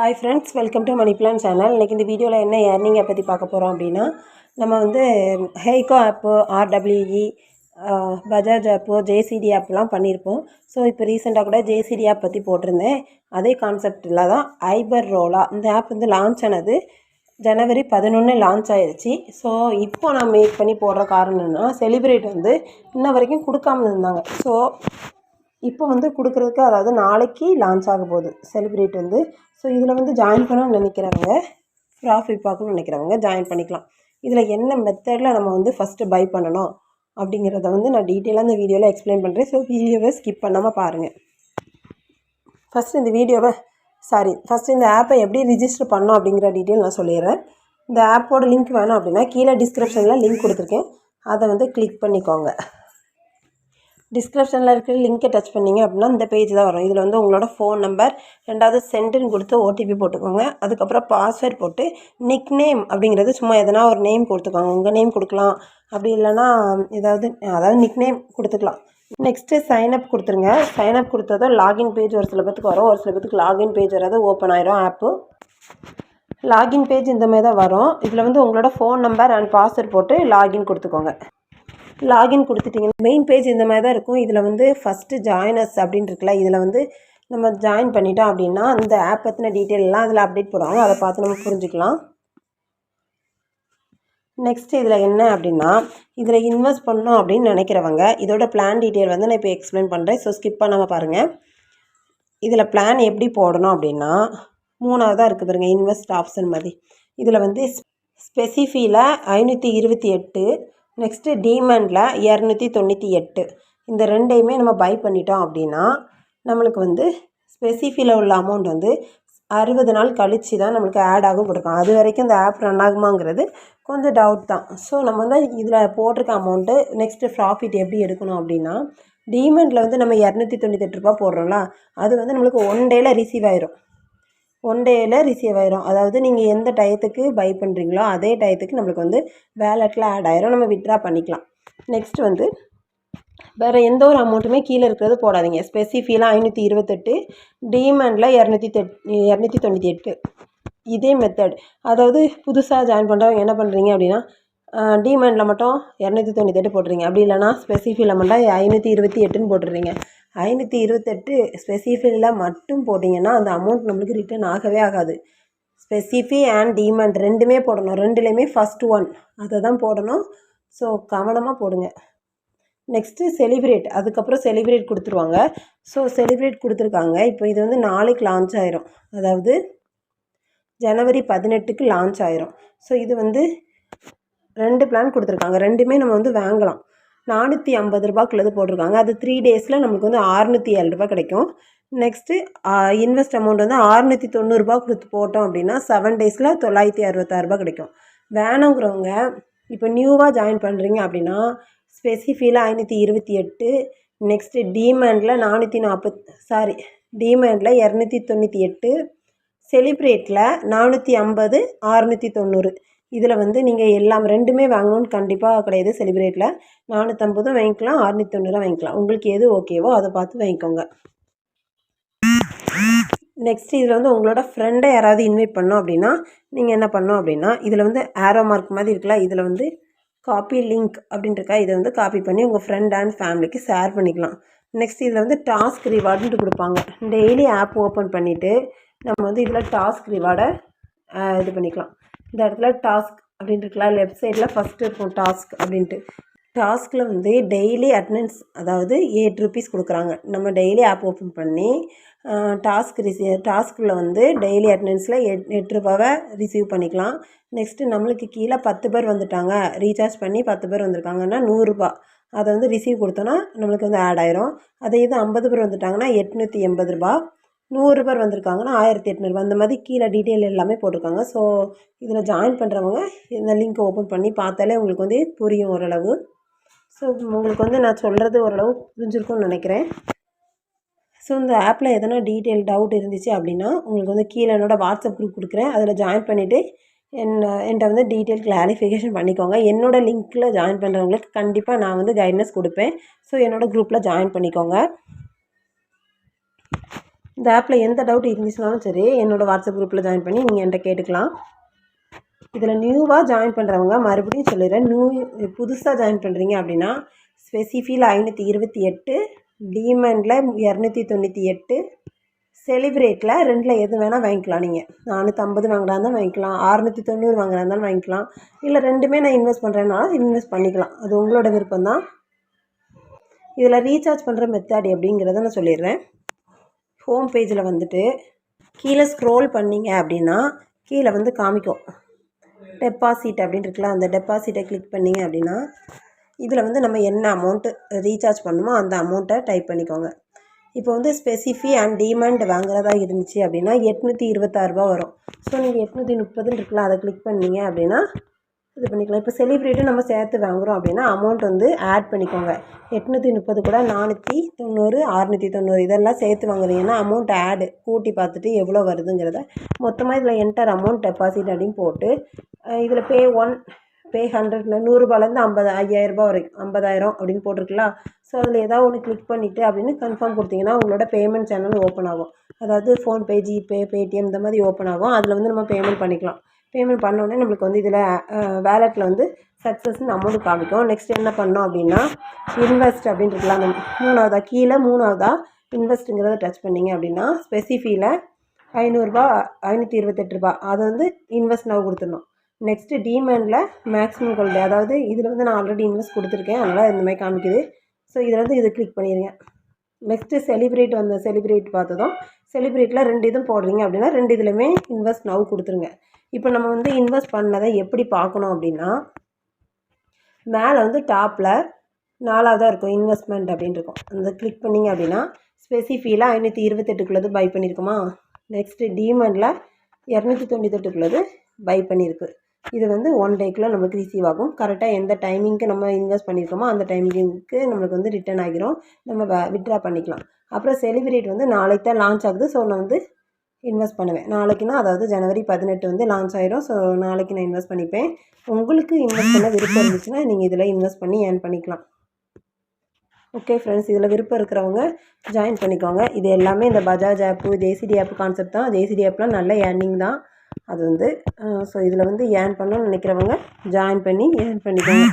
Hi friends welcome to money plan channel இன்றைக்கி இந்த வீடியோவில் என்ன ஏர்னிங்கை பற்றி பார்க்க போகிறோம் அப்படின்னா நம்ம வந்து ஹெய்கோ ஆப்பு ஆர்டபிள்யூஇ பஜாஜ் ஆப்பு ஜேசிடி ஆப்லாம் பண்ணியிருப்போம். ஸோ இப்போ ரீசெண்டாக கூட ஜேசிடி ஆப் பற்றி போட்டிருந்தேன். அதே கான்செப்டில் தான் ஐபர் ரோலா இந்த ஆப் வந்து லான்ச் ஆனது ஜனவரி பதினொன்று லான்ச் ஆயிடுச்சு ஸோ இப்போ நான் மேக் பண்ணி போடுற காரணம் செலிப்ரேட் வந்து இன்ன வரைக்கும் கொடுக்காம இருந்தாங்க. ஸோ இப்போ வந்து கொடுக்குறதுக்கு அதாவது நாளைக்கு லான்ச் ஆக போகுது. செலிப்ரேட் வந்து. ஸோ இதில் வந்து ஜாயின் பண்ணணும்னு நினைக்கிறவங்க ப்ராஃபிட் பார்க்கணும்னு நினைக்கிறவங்க ஜாயின் பண்ணிக்கலாம். இதில் என்ன மெத்தடில் நம்ம வந்து ஃபஸ்ட்டு பை பண்ணணும் அப்படிங்கிறத வந்து நான் டீட்டெயிலாக இந்த வீடியோவில் எக்ஸ்பிளைன் பண்ணுறேன் ஸோ வீடியோவை ஸ்கிப் பண்ணாமல் பாருங்கள் ஃபஸ்ட்டு இந்த வீடியோவை சாரி ஃபஸ்ட்டு இந்த ஆப்பை எப்படி ரிஜிஸ்டர் பண்ணோம் அப்படிங்கிற டீட்டெயில் நான் சொல்லிடுறேன். இந்த ஆப்போட லிங்க் வேணும் அப்படின்னா கீழே டிஸ்கிரிப்ஷனில் லிங்க் கொடுத்துருக்கேன். அதை வந்து கிளிக் பண்ணிக்கோங்க. டிஸ்கிரிப்ஷனில் இருக்கிற லிங்க்கை டச் பண்ணிங்க அப்படின்னா இந்த பேஜ் தான் வரும். இதில் வந்து உங்களோட ஃபோன் நம்பர் ரெண்டாவது சென்டுன்னு கொடுத்து ஓடிபி போட்டுக்கோங்க. அதுக்கப்புறம் பாஸ்வேர்ட் போட்டு நிக் நேம் அப்படிங்கிறது சும்மா எதனா ஒரு நேம் கொடுத்துக்கோங்க. உங்கள் நேம் கொடுக்கலாம். அப்படி இல்லைன்னா ஏதாவது அதாவது நிக் நேம் கொடுத்துக்கலாம் நெக்ஸ்ட்டு சைன்அப் கொடுத்துருங்க. சைன்அப் கொடுத்ததும் லாகின் பேஜ் ஒரு சில பேத்துக்கு வரும். ஒரு சில பேத்துக்கு லாகின் பேஜ் வராது. ஓப்பன் ஆயிரும் ஆப்பு லாகின் பேஜ் இந்த மாதிரி தான் வரும். இதில் வந்து உங்களோட ஃபோன் நம்பர் அண்ட் பாஸ்வேர்ட் போட்டு லாகின் கொடுத்துக்கோங்க. லாகின் கொடுத்துட்டிங்க மெயின் பேஜ் இந்த மாதிரி தான் இருக்கும். இதில் வந்து ஃபஸ்ட்டு ஜாயினஸ் அப்படின்னு இருக்குல்ல இதில் வந்து நம்ம ஜாயின் பண்ணிட்டோம் அப்படின்னா அந்த ஆப் பற்றின டீட்டெயிலெலாம் அதில் அப்டேட் போடுவாங்க. அதை பார்த்து நம்ம புரிஞ்சுக்கலாம். நெக்ஸ்ட் இதில் என்ன அப்படின்னா இதில் இன்வெஸ்ட் பண்ணணும் அப்படின்னு நினைக்கிறவங்க இதோட பிளான் டீட்டெயில் வந்து நான் இப்போ எக்ஸ்பிளைன் பண்ணுறேன் ஸோ ஸ்கிப் பண்ணாமல் பாருங்கள் இதில் பிளான் எப்படி போடணும் அப்படின்னா மூணாவதாக இருக்குது பாருங்கள் இன்வெஸ்ட் ஆப்ஷன் மாதிரி. இதில் வந்து ஸ்பெசிஃபியில் ஐநூற்றி இருபத்தி எட்டு நெக்ஸ்ட்டு டிமேண்டில் இரநூத்தி தொண்ணூற்றி எட்டு. இந்த ரெண்டையுமே நம்ம பை பண்ணிட்டோம் அப்படின்னா நம்மளுக்கு வந்து ஸ்பெசிஃபியில் உள்ள அமௌண்ட் வந்து அறுபது நாள் கழித்து தான் நம்மளுக்கு ஆட் ஆகும் கொடுக்கும். அது வரைக்கும் இந்த ஆப் ரன் ஆகுமாங்கிறது கொஞ்சம் டவுட் தான். ஸோ நம்ம வந்து இதில் போட்டிருக்க அமௌண்ட்டு நெக்ஸ்ட்டு ப்ராஃபிட் எப்படி எடுக்கணும் அப்படின்னா டிமெண்டில் வந்து நம்ம இரநூத்தி தொண்ணூத்தெட்டு ரூபா போடுறோம்ல அது வந்து நம்மளுக்கு ஒன் டேயில் ரிசீவ் ஆயிரும். ஒன் டேயில் ரிசீவ் ஆயிரும். அதாவது நீங்கள் எந்த டயத்துக்கு பை பண்ணுறீங்களோ அதே டயத்துக்கு நம்மளுக்கு வந்து வேலெட்டில் ஆட் ஆயிரும். நம்ம வித்ட்ரா பண்ணிக்கலாம். நெக்ஸ்ட் வந்து வேறு எந்த ஒரு அமௌண்ட்டுமே கீழே இருக்கிறது போடாதீங்க. ஸ்பெசிஃபிலாம் ஐநூற்றி இருபத்தெட்டு டிமேண்டில் இரநூத்தி தெட் இரநூத்தி தொண்ணூற்றி எட்டு. இதே மெத்தட் அதாவது புதுசாக ஜாயின் பண்ணுறவங்க என்ன பண்ணுறீங்க அப்படின்னா டிமேண்டில் மட்டும் இரநூத்தி தொண்ணூத்தெட்டு போட்டுறீங்க அப்படி இல்லைனா ஸ்பெசிஃபியில் மட்டும் ஐநூற்றி இருபத்தி எட்டுன்னு போட்டுடுறீங்க ஐநூற்றி இருபத்தெட்டு ஸ்பெசிஃபியில் மட்டும் போட்டிங்கன்னா அந்த அமௌண்ட் நம்மளுக்கு ரிட்டர்ன் ஆகவே ஆகாது. ஸ்பெசிஃபி அண்ட் டிமெண்ட் ரெண்டுமே போடணும். ரெண்டுலேயுமே ஃபஸ்ட் ஒன் அதை தான் போடணும். ஸோ கவனமாக போடுங்க. நெக்ஸ்ட்டு செலிப்ரேட் அதுக்கப்புறம் செலிப்ரேட் கொடுத்துருவாங்க. ஸோ செலிப்ரேட் கொடுத்துருக்காங்க. இப்போ இது வந்து நாளைக்கு லான்ச் ஆயிரும். அதாவது ஜனவரி பதினெட்டுக்கு லான்ச் ஆயிரும். ஸோ இது வந்து ரெண்டு பிளான் கொடுத்துருக்காங்க. ரெண்டுமே நம்ம வந்து வாங்கலாம். நானூற்றி ஐம்பது ரூபாய்க்குள்ளது போட்டிருக்காங்க. அது த்ரீ டேஸில் நம்மளுக்கு வந்து ஆறுநூற்றி ஏழு ரூபா கிடைக்கும். நெக்ஸ்ட்டு இன்வெஸ்ட் அமௌண்ட் வந்து ஆறுநூற்றி தொண்ணூறுரூபா கொடுத்து போட்டோம் அப்படின்னா செவன் டேஸில் தொள்ளாயிரத்தி அறுபத்தாறுரூபா கிடைக்கும். வேணுங்கிறவங்க இப்போ நியூவாக ஜாயின் பண்ணுறீங்க அப்படின்னா ஸ்பெசிஃபியில் ஐநூற்றி இருபத்தி எட்டு நெக்ஸ்ட்டு டிமேண்டில் நானூற்றி நாற்பத் சாரி டிமேண்டில் இரநூத்தி தொண்ணூற்றி எட்டு செலிப்ரேட்டில் நானூற்றி ஐம்பது ஆறுநூற்றி தொண்ணூறு. இதில் வந்து நீங்கள் எல்லாம் ரெண்டுமே வாங்கணும்னு கண்டிப்பாக கிடையாது செலிப்ரேட்டில். நானூற்றம்பதும் வாங்கிக்கலாம் அறுநூற்றி தொண்ணூறும் வாங்கிக்கலாம். உங்களுக்கு எது ஓகேவோ அதை பார்த்து வாங்கிக்கோங்க. நெக்ஸ்ட் இதில் வந்து உங்களோட ஃப்ரெண்டை யாராவது இன்வைட் பண்ணோம் அப்படின்னா நீங்கள் என்ன பண்ணோம் அப்படின்னா இதில் வந்து ஆரோ மார்க் மாதிரி இருக்குல்ல இதில் வந்து காப்பி லிங்க் அப்படின்ட்டுருக்கா இதை வந்து காப்பி பண்ணி உங்கள் ஃப்ரெண்ட் அண்ட் ஃபேமிலிக்கு ஷேர் பண்ணிக்கலாம். நெக்ஸ்ட் இதில் வந்து டாஸ்க் ரிவார்டுன்ட்டு கொடுப்பாங்க. டெய்லி ஆப் ஓப்பன் பண்ணிவிட்டு நம்ம வந்து இதில் டாஸ்க் ரிவார்டை இது பண்ணிக்கலாம். இந்த இடத்துல டாஸ்க் அப்படின்ட்டு இருக்கலாம் லெஃப்ட் சைடில் ஃபஸ்ட்டு இருக்கும் டாஸ்க் அப்படின்ட்டு. டாஸ்கில் வந்து டெய்லி அட்டண்டன்ஸ் அதாவது எயிட் ருபீஸ் கொடுக்குறாங்க. நம்ம டெய்லி ஆப் ஓப்பன் பண்ணி டாஸ்க் ரிசீவ் டாஸ்கில் வந்து டெய்லி அட்டண்டன்ஸில் எட் எட்டு ரூபாவை ரிசீவ் பண்ணிக்கலாம். நெக்ஸ்ட்டு நம்மளுக்கு கீழே பத்து பேர் வந்துட்டாங்க. ரீசார்ஜ் பண்ணி பத்து பேர் வந்திருக்காங்கன்னா நூறுரூபா அதை வந்து ரிசீவ் கொடுத்தோன்னா நம்மளுக்கு வந்து ஆட் ஆயிரும். அதே இது ஐம்பது பேர் வந்துட்டாங்கன்னா எட்நூற்றி எண்பது ரூபா. நூறு பேர் வந்திருக்காங்கன்னா ஆயிரத்தி எட்நூறுபா அந்த மாதிரி கீழே டீட்டெயில் எல்லாமே போட்டிருக்காங்க. ஸோ இதில் ஜாயின் பண்ணுறவங்க இந்த லிங்க்கை ஓப்பன் பண்ணி பார்த்தாலே உங்களுக்கு வந்து புரியும் ஓரளவு. ஸோ உங்களுக்கு வந்து நான் சொல்கிறது ஓரளவு புரிஞ்சிருக்கும்னு நினைக்கிறேன். ஸோ இந்த ஆப்பில் எதனா டீட்டெயில் டவுட் இருந்துச்சு அப்படின்னா உங்களுக்கு வந்து கீழே என்னோடய வாட்ஸ்அப் குரூப் கொடுக்குறேன். அதில் ஜாயின் பண்ணிவிட்டு என்ன என்கிட்ட வந்து டீட்டெயில் கிளாரிஃபிகேஷன் பண்ணிக்கோங்க. என்னோடய லிங்க்கில் ஜாயின் பண்ணுறவங்களுக்கு கண்டிப்பாக நான் வந்து கைட்னஸ் கொடுப்பேன். ஸோ என்னோடய குரூப்பில் ஜாயின் பண்ணிக்கோங்க. இந்த ஆப்பில் எந்த டவுட் இருந்துச்சுனாலும் சரி என்னோடய வாட்ஸ்அப் குரூப்பில் ஜாயின் பண்ணி நீங்கள் என்கிட்ட கேட்டுக்கலாம். இதில் நியூவாக ஜாயின் பண்ணுறவங்க மறுபடியும் சொல்லிடுறேன். நியூ புதுசாக ஜாயின் பண்ணுறீங்க அப்படின்னா ஸ்பெசிஃபியில் ஐநூற்றி இருபத்தி எட்டு டீமண்டில் இரநூத்தி தொண்ணூற்றி எட்டு செலிப்ரேட்டில் ரெண்டில் எது வேணால் வாங்கிக்கலாம் நீங்கள் நானூற்றம்பது வாங்குறா இருந்தால் வாங்கிக்கலாம். அறுநூற்றி தொண்ணூறு வாங்குறா இருந்தாலும் வாங்கிக்கலாம். இல்லை ரெண்டுமே நான் இன்வெஸ்ட் பண்ணுறேன்னாலும் இன்வெஸ்ட் பண்ணிக்கலாம். அது உங்களோட விருப்பம் தான் இதில் ரீசார்ஜ் பண்ணுற மெத்தட் அப்படிங்கிறத நான் சொல்லிடுறேன். ஹோம் பேஜில் வந்துட்டு கீழே ஸ்க்ரோல் பண்ணிங்க அப்படின்னா கீழே வந்து காமிக்கும். டெபாசிட் அப்படின்னு இருக்குல்ல அந்த டெபாசிட்டை கிளிக் பண்ணிங்க அப்படின்னா இதில் வந்து நம்ம என்ன அமௌண்ட்டு ரீசார்ஜ் பண்ணணுமோ அந்த அமௌண்ட்டை டைப் பண்ணிக்கோங்க. இப்போ வந்து ஸ்பெசிஃபி அண்ட் டிமாண்ட் வாங்குறதா இருந்துச்சு அப்படின்னா எட்நூற்றி இருபத்தாறுரூபா வரும். ஸோ நீங்கள் எட்நூற்றி முப்பதுன்னு இருக்கலாம். அதை கிளிக் பண்ணீங்க அப்படின்னா இது பண்ணிக்கலாம். இப்போ செலிப்ரேட்டும் நம்ம சேர்த்து வாங்குகிறோம் அப்படின்னா அமௌண்ட் வந்து ஆட் பண்ணிக்கோங்க. எட்நூற்றி முப்பது கூட நானூற்றி தொண்ணூறு அறுநூற்றி தொண்ணூறு இதெல்லாம் சேர்த்து வாங்குறீங்கன்னா அமௌண்ட் ஆடு கூட்டி பார்த்துட்டு எவ்வளோ வருதுங்கிறத மொத்தமாக இதில் என்டர் அமௌண்ட் டெபாசிட் அப்படின்னு போட்டு இதில் பே ஒன் பே ஹண்ட்ரட்ல நூறுரூபாலேருந்து ஐம்பது ஐயாயிரரூபா வரைக்கும் ஐம்பதாயிரம் அப்படின்னு போட்டிருக்கலாம் ஸோ அதில் ஏதாவது ஒன்று கிளிக் பண்ணிவிட்டு அப்படின்னு கன்ஃபார்ம் கொடுத்தீங்கன்னா உங்களோட பேமெண்ட் சேனல் ஓப்பன் ஆகும். அதாவது ஃபோன்பே ஜிபே பேடிஎம் இந்த மாதிரி ஓப்பன் ஆகும். அதில் வந்து நம்ம பேமெண்ட் பண்ணிக்கலாம். பேமெண்ட் பண்ணோடனே நம்மளுக்கு வந்து இதில் வேலெட்டில் வந்து சக்ஸஸ்ன்னு அமௌண்ட் காமிக்கும். நெக்ஸ்ட் என்ன பண்ணோம் அப்படின்னா இன்வெஸ்ட் அப்படின்னு இருக்கலாம் அந்த மூணாவதாக கீழே மூணாவதாக இன்வெஸ்ட்டுங்கிறத டச் பண்ணிங்க அப்படின்னா ஸ்பெசிஃபியில் ஐநூறுரூபா ஐநூற்றி இருபத்தெட்டு ரூபா. அதை வந்து இன்வெஸ்ட் நான் கொடுத்துடணும். நெக்ஸ்ட்டு டிமேண்டில் மேக்ஸிமம் கோல்டு அதாவது இதில் வந்து நான் ஆல்ரெடி இன்வெஸ்ட் கொடுத்துருக்கேன். அதனால் இந்த மாதிரி காமிக்குது. ஸோ இதில் வந்து இதை கிளிக் பண்ணிடுங்க நெக்ஸ்ட்டு செலிப்ரேட் வந்த செலிப்ரேட் பார்த்ததும் செலிப்ரேட்டில் ரெண்டு இதுவும் போடுறீங்க அப்படின்னா ரெண்டு இதுலையுமே இன்வெஸ்ட் நவ் கொடுத்துருங்க. இப்போ நம்ம வந்து இன்வெஸ்ட் பண்ணதை எப்படி பார்க்கணும் அப்படின்னா மேலே வந்து டாப்பில் நாலாவதாக இருக்கும் இன்வெஸ்ட்மெண்ட் அப்படின்னு இருக்கும். அந்த கிளிக் பண்ணிங்க அப்படின்னா ஸ்பெசிஃபியில் ஐநூற்றி இருபத்தெட்டுக்குள்ளது பை பண்ணியிருக்குமா? நெக்ஸ்ட்டு டீமண்டில் இரநூத்தி தொண்ணூத்தெட்டுக்குள்ளது பை பண்ணியிருக்கு. இது வந்து ஒன் டேக்குள்ளே நம்மளுக்கு ரிசீவ் ஆகும். கரெக்டாக எந்த டைமிங்க்கு நம்ம இன்வெஸ்ட் பண்ணியிருக்கோமோ அந்த டைமிங்க்கு நம்மளுக்கு வந்து ரிட்டர்ன் ஆகிரும். நம்ம வித்ட்ரா பண்ணிக்கலாம். அப்புறம் செலிப்ரேட் வந்து நாளைக்கு தான் லான்ச் ஆகுது. ஸோ நான் வந்து இன்வெஸ்ட் பண்ணுவேன். நாளைக்குன்னா அதாவது ஜனவரி பதினெட்டு வந்து லான்ச் ஆயிரும். ஸோ நாளைக்கு நான் இன்வெஸ்ட் பண்ணிப்பேன். உங்களுக்கு இன்வெஸ்ட் பண்ண விருப்பம் இருந்துச்சுன்னா நீங்கள் இதில் இன்வெஸ்ட் பண்ணி ஏர்ன் பண்ணிக்கலாம். ஓகே ஃப்ரெண்ட்ஸ் இதில் விருப்பம் இருக்கிறவங்க ஜாயின் பண்ணிக்கோங்க. இது எல்லாமே இந்த Bajaj app JCT app concept தான். ஜேசிடி ஆப்லாம் நல்ல ஏர்னிங் தான். அது வந்து ஸோ இதில் வந்து ஏர்ன் பண்ணணும்னு நினைக்கிறவங்க ஜாயின் பண்ணி ஏர்ன் பண்ணிக்கோங்க.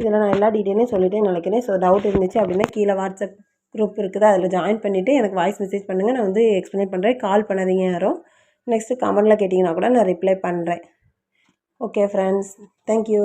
இதில் நான் எல்லா டீட்டெயிலையும் சொல்லிட்டே நினைக்கிறேன். ஸோ டவுட் இருந்துச்சு அப்படின்னா கீழே வாட்ஸ்அப் குரூப் இருக்குது அதில் ஜாயின் பண்ணிவிட்டு எனக்கு வாய்ஸ் மெசேஜ் பண்ணுங்கள் நான் வந்து எக்ஸ்பிளைன் பண்ணுறேன் கால் பண்ணாதீங்க யாரும். நெக்ஸ்ட்டு கமெண்டில் கேட்டிங்கன்னா கூட நான் ரிப்ளை பண்ணுறேன் ஓகே ஃப்ரெண்ட்ஸ் தேங்க்யூ